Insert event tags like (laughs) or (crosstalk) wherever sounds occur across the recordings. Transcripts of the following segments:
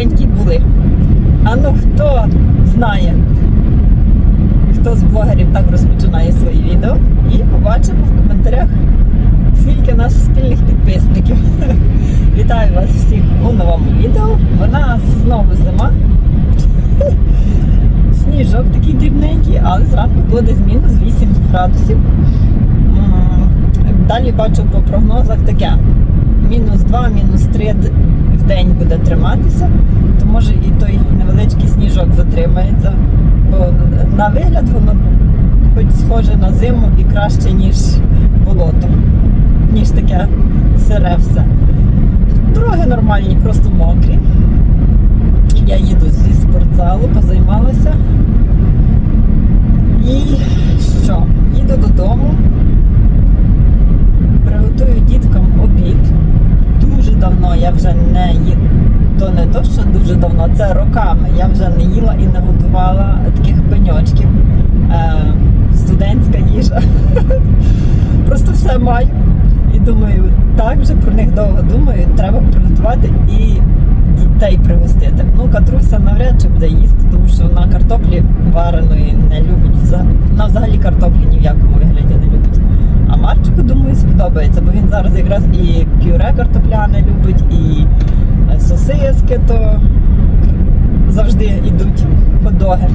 маленькі були. А ну хто знає, хто з блогерів так розпочинає свої відео, і побачимо в коментарях, скільки нас спільних підписників. (laughs) Вітаю вас всіх у новому відео. Вона знову зима. (laughs) Сніжок такий дрібненький, але зранку було десь мінус 8 градусів. Далі бачу по прогнозах таке. Мінус 2, мінус 3 в день буде триматися, то може і той невеличкий сніжок затримається. Бо на вигляд воно хоч схоже на зиму і краще, ніж болото, ніж таке сире все. Дороги нормальні, просто мокрі. Я їду зі спортзалу, позаймалася. І що? Їду додому, приготую діткам обід. Дуже давно я вже не їду. То не то, що дуже давно, це роками. Я вже не їла і не готувала таких пеньочків. Е, студентська їжа. (laughs) Просто все маю. І думаю, так вже про них довго думаю, треба приготувати і дітей пригостити. Ну, Катруся навряд чи буде їсти, тому що вона картоплі вареної не любить. Вона взагалі картоплі ні в якому вигляді не любить. А Марчику, думаю, сподобається, бо він зараз якраз і пюре картопляне любить, і е, сосиски, то завжди йдуть ходоги.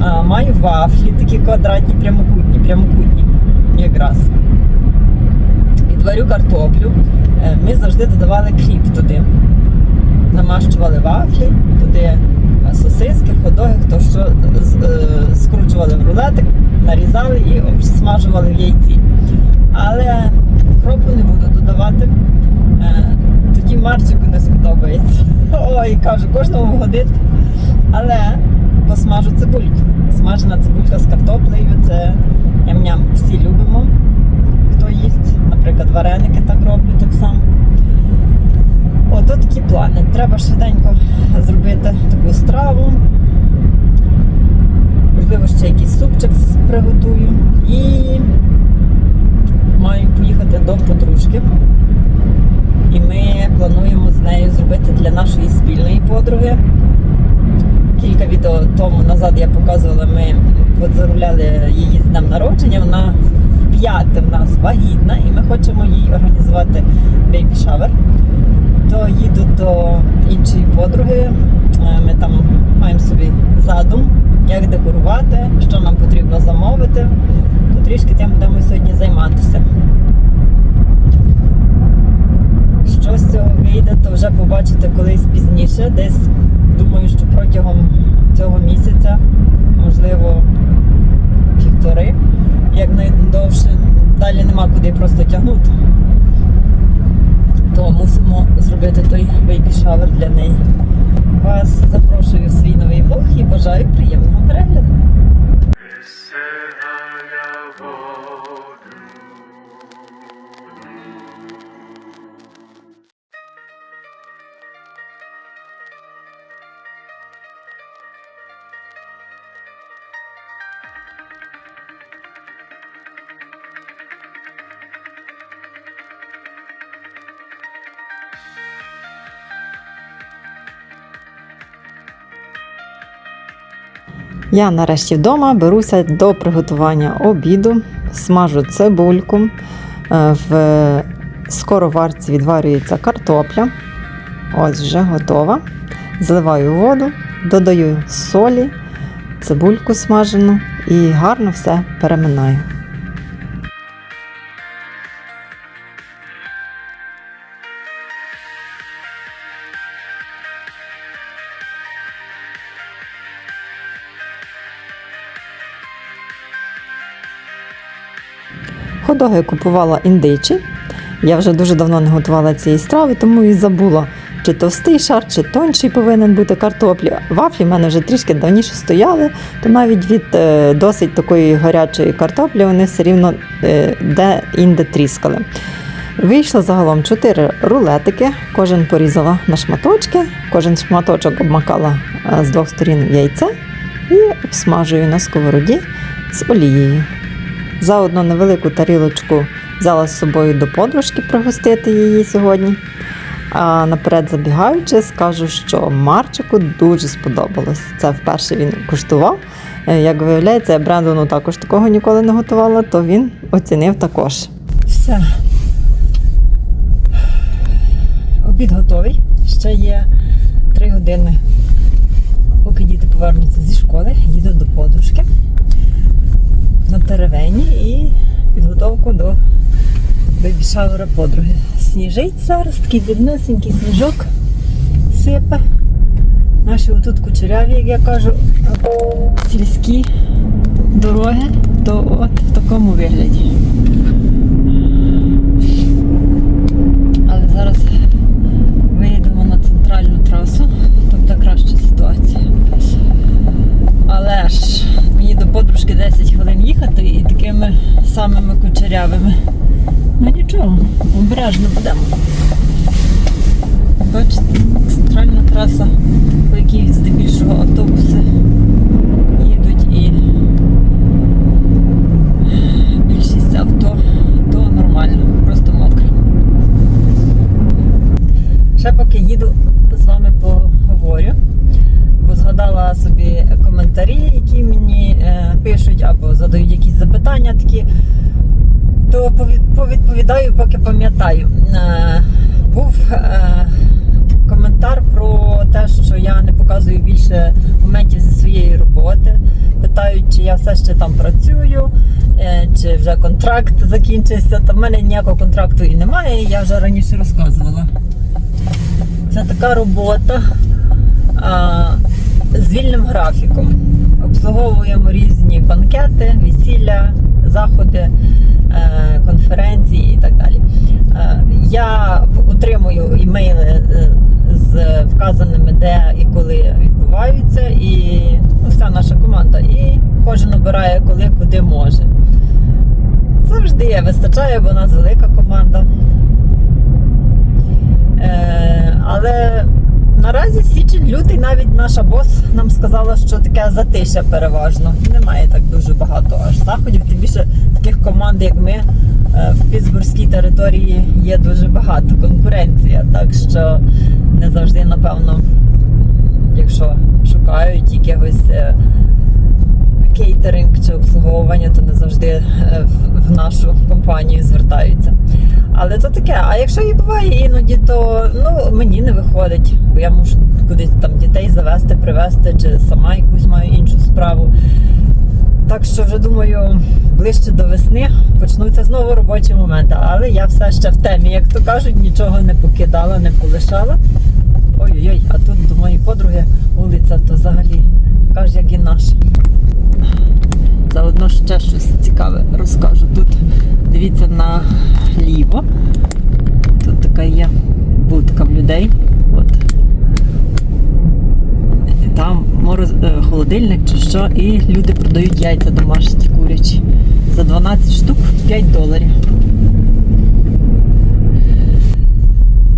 А, маю вафлі, такі квадратні, прямокутні, прямокутні якраз. І Відварю картоплю. Е, Ми завжди додавали кріп туди. Намащували вафлі, туди е, сосиски, ходоги, хто що е, скручували в рулетик, нарізали і обсмажували в яйці. Але кропу не буду додавати. Тоді Марчику не сподобається. (laughs) Ой, кажу, кожному годити. Але посмажу цибульку. Смажена цибулька з картоплею це ням-ням. Всі любимо. Хто їсть, наприклад, вареники так роблять так само. Ото такі плани. Треба швиденько зробити таку страву. Можливо, ще якийсь супчик приготую. І маю поїхати до подружки. І ми плануємо з нею зробити для нашої спільної подруги. Кілька відео тому назад я показувала, ми позаруляли її з днем народження. Вона в п'яте в нас вагітна, і ми хочемо їй організувати бейбі шавер. То їду до іншої подруги. Е, Ми там маємо собі задум, як декорувати, що нам потрібно замовити. То трішки тим будемо сьогодні займатися. Що з цього вийде, то вже побачите колись пізніше. Десь думаю, що протягом цього місяця, можливо, півтори, як найдовше. Далі нема куди просто тягнути. То мусимо зробити той бейбі шавер для неї. Вас запрошую в свій новий влог і бажаю приємного перегляду. Я нарешті вдома беруся до приготування обіду, смажу цибульку. Е, В скороварці відварюється картопля. Ось вже готова. Зливаю воду, додаю солі, цибульку смажену і гарно все переминаю. Ходоги купувала індичі. Я вже дуже давно не готувала цієї страви, тому і забула, чи товстий шар, чи тонший повинен бути картоплі. Вафлі в мене вже трішки давніше стояли, то навіть від е, досить такої гарячої картоплі вони все рівно е, де-інде тріскали. Вийшло загалом 4 рулетики, кожен порізала на шматочки, кожен шматочок обмакала е, з двох сторін яйце і обсмажую на сковороді з олією. Заодно невелику тарілочку взяла з собою до подружки пригостити її сьогодні. А наперед забігаючи, скажу, що Марчику дуже сподобалось. Це вперше він куштував. Е, Як виявляється, я Брендону також такого ніколи не готувала, то він оцінив також. Все. Обід готовий. Ще є 3 години, поки діти повернуться зі школи, їду до подружки на теревені і підготовку до бейбі-шауера подруги. Сніжить зараз, такий дрібнесенький сніжок сипе. Наші отут кучеряві, як я кажу, сільські дороги, то от в такому вигляді. Але зараз виїдемо на центральну трасу, то буде краща ситуація. Але ж мені до подружки 10 хвилин їхати і такими самими кучерявими. Ну нічого, обережно будемо. Бачите, центральна траса, по якій здебільшого автобуси їдуть і більшість авто, то нормально, просто мокре. Ще поки їду з вами поговорю, бо згадала собі коментарі, які мені е, пишуть або задають якісь запитання такі, то повідповідаю, поки пам'ятаю. Е, був е, коментар про те, що я не показую більше моментів зі своєї роботи. Питають, чи я все ще там працюю, е, чи вже контракт закінчився. Та в мене ніякого контракту і немає, я вже раніше розказувала. Це така робота а, з вільним графіком. Обслуговуємо різні банкети, весілля, заходи, е, конференції і так далі. Е, Я отримую імейли е, з вказаними, де і коли відбуваються, і ну, вся наша команда. І кожен обирає, коли куди може. Завжди вистачає, бо у нас велика команда. Але наразі січень, лютий, навіть наша бос нам сказала, що таке затише переважно. Немає так дуже багато аж заходів. Тим більше таких команд, як ми, е, в Пітсбурзькій території є дуже багато конкуренція. Так що не завжди, напевно, якщо шукають якихось. Кейтеринг чи обслуговування, то не завжди е, в нашу компанію звертаються. Але то таке. А якщо і буває іноді, то ну мені не виходить, бо я мушу кудись там дітей завести, привезти, чи сама якусь маю іншу справу. Так що вже думаю, ближче до весни почнуться знову робочі моменти. Але я все ще в темі, як то кажуть, нічого не покидала, не полишала. Ой-ой-ой, а тут до моєї подруги вулиця, то взагалі каже, як і наша. Заодно ще щось цікаве розкажу. Тут дивіться наліво. Тут така є будка в людей. От. Там мороз, е, холодильник чи що, і люди продають яйця домашні курячі. За 12 штук 5 доларів.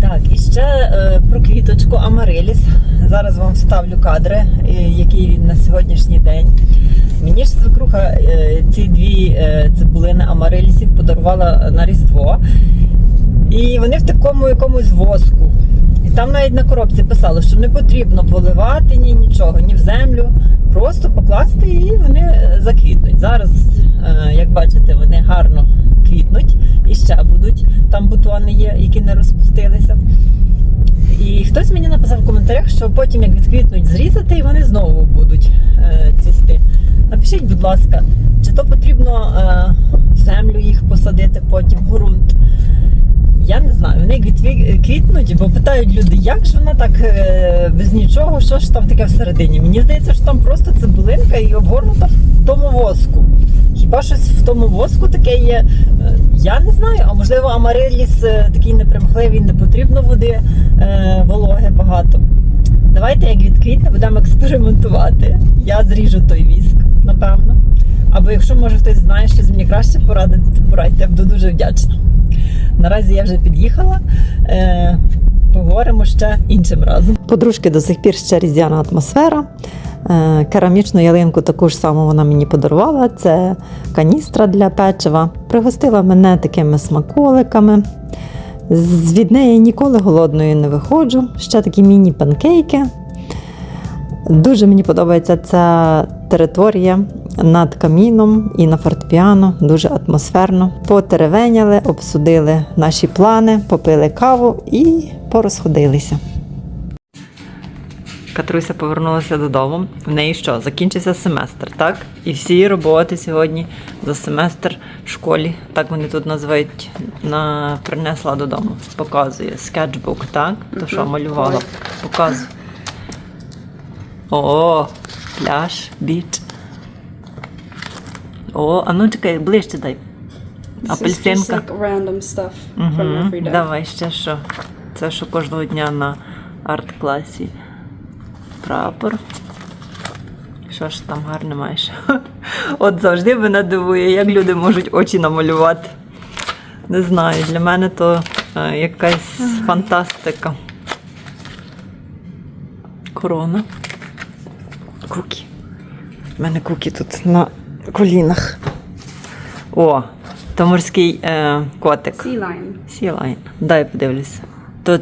Так, і ще е, про квіточку Амариліс. Зараз вам вставлю кадри, е, який він на сьогоднішній день. Мені ж свекруха ці дві е, цибулини Амарилісів подарувала на Різдво. І вони в такому якомусь воску. І там навіть на коробці писало, що не потрібно поливати ні нічого, ні в землю. Просто покласти і вони е, заквітнуть. Зараз, е, як бачите, вони гарно квітнуть і ще будуть. Там бутони є, які не розпустилися. І хтось мені написав в коментарях, що потім, як відквітнуть, зрізати, і вони знову будуть е, цвісти. Напишіть, будь ласка, чи то потрібно е, в землю їх посадити потім, в ґрунт. Я не знаю, вони квітнуть, бо питають люди, як ж вона так е, без нічого, що ж там таке всередині. Мені здається, що там просто цибулинка і обгорнута в тому воску. Хіба щось в тому воску таке є? Е, Я не знаю, а можливо, амариліс е, такий непримхливий, не потрібно води, е, вологи багато. Давайте, як відквітне, будемо експериментувати. Я зріжу той віск, напевно. Або якщо може хтось знає, що мені краще порадити, то порадьте, я буду дуже вдячна. Наразі я вже під'їхала. Поговоримо ще іншим разом. Подружки до сих пір ще різдвяна атмосфера. Е, керамічну ялинку таку ж саму вона мені подарувала. Це каністра для печива. Пригостила мене такими смаколиками. Від неї ніколи голодною не виходжу. Ще такі міні-панкейки. Дуже мені подобається ця територія над каміном і на фортепіано, дуже атмосферно. Потеревеняли, обсудили наші плани, попили каву і порозходилися. Катруся повернулася додому. В неї що? Закінчився семестр, так? І всі роботи сьогодні за семестр в школі, так вони тут називають, на... принесла додому. Показує скетчбук, так? То що малювала? Показує. О, пляж, біч. О, а ну чекай, ближче дай. Апельсинка. like random stuff from every day. Давай ще що. Це що кожного дня на арт-класі. Прапор. Що ж там гарне маєш? (laughs) От завжди мене дивує, як люди можуть очі намалювати. Не знаю, для мене то е, якась фантастика. Корона. Кукі. У мене кукі тут на колінах. О, то морський е, котик. Sea line. Сілайн. Дай подивлюся. Тут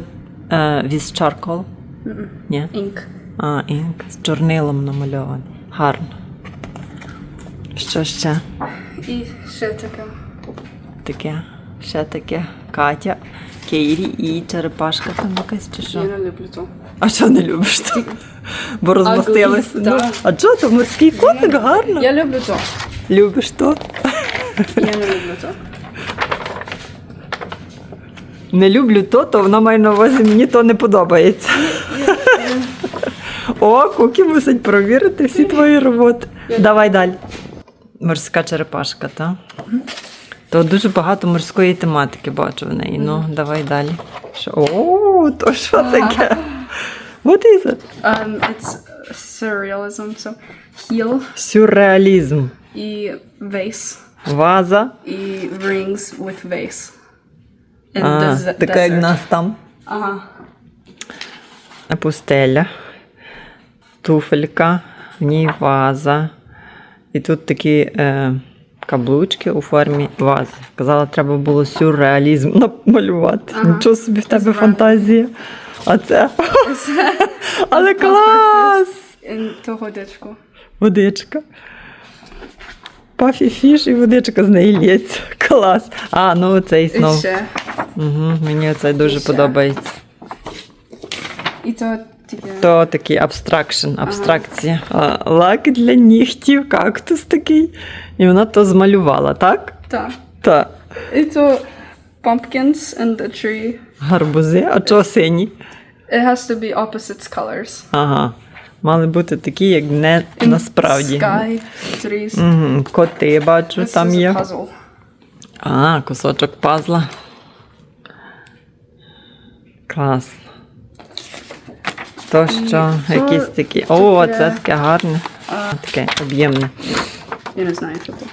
е, віз чаркол. Mm-mm. Ні. Ink. А, інк з чорнилом намальований. Гарно. Що ще І ще таке. таке? Ще таке. Катя, Кейрі і черепашка там якась чи що? Я не люблю то. А що не любиш ти? Бо розмостилася. Ugly, Ну, так. а чого то морський котик гарно? Я люблю то. Любиш то? Я не люблю то. Не люблю то, то вона має на увазі, мені то не подобається. О, Кукі мусить провірити всі твої роботи. Давай далі. Морська черепашка, так? То дуже багато морської тематики бачу в неї. Ну, давай далі. Що? О, то що таке? What is it? Um, it's surrealism, so heel Сюрреалізм. і vase Ваза. і rings with vase. А, des- така як desert. нас там. Ага. Пустеля. Туфелька. В ній ваза. І тут такі е, каблучки у формі вази. Казала, треба було сюрреалізм намалювати. Ага. Нічого собі в тебе Зрада. фантазія. А це. (laughs) Але (laughs) клас! In того дечку. Водичка. Пафі фіш і водичка з неї лється. (laughs) Клас. А, ну цей І знов. ще. Угу, мені це дуже І ще. подобається. І то. То такий абстракшн, абстракція. А, Лак для нігтів, кактус такий. І вона то змалювала, так? Та. Так. І то pumpkins and a tree. Гарбузи, а чого сині? It has to be opposites colors. Ага. Мали бути такі, як не In насправді. Sky, trees. Угу. Коти, бачу, This там is є. a puzzle. А, кусочок пазла. Клас. То що, якісь такі. О, таке- це таке гарне. Таке об'ємне. Я не знаю, що це.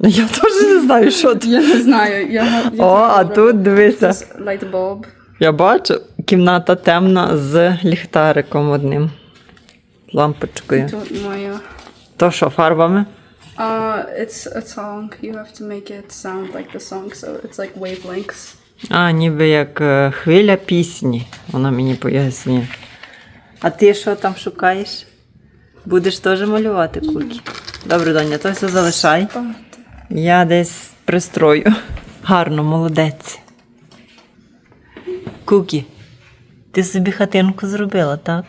Я теж не знаю, що це. Я не знаю. Я, я О, а тут дивися. This. Я бачу, кімната темна з ліхтариком одним. Лампочкою. Тут моя. То що, фарбами? Uh, it's a song. You have to make it sound like the song, so it's like wavelengths. А, ніби як хвиля пісні. Вона мені пояснює. А ти що там шукаєш? Будеш теж малювати куки? Добре, Доня, то все залишай. Я десь пристрою. Гарно, молодець. Кукі, ти собі хатинку зробила, так?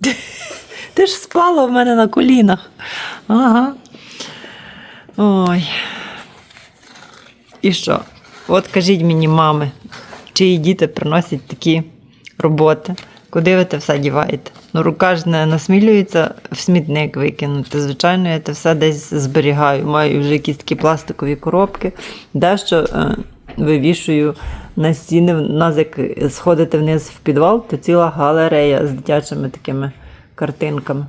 (laughs) Ти ж спала в мене на колінах. Ага. Ой. І що? От кажіть мені, мами, чиї діти приносять такі роботи, куди ви те все діваєте? Ну, рука ж не насмілюється в смітник викинути. Звичайно, я те все десь зберігаю. Маю вже якісь такі пластикові коробки, дещо е, вивішую на стіни. В нас як сходити вниз в підвал, то ціла галерея з дитячими такими картинками.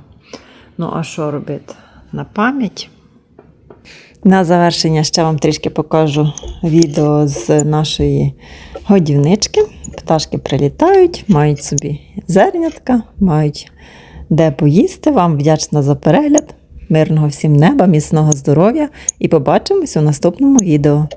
Ну, а що робити? На пам'ять? На завершення ще вам трішки покажу відео з нашої годівнички. Пташки прилітають, мають собі зернятка, мають де поїсти. Вам вдячна за перегляд. Мирного всім неба, міцного здоров'я і побачимось у наступному відео.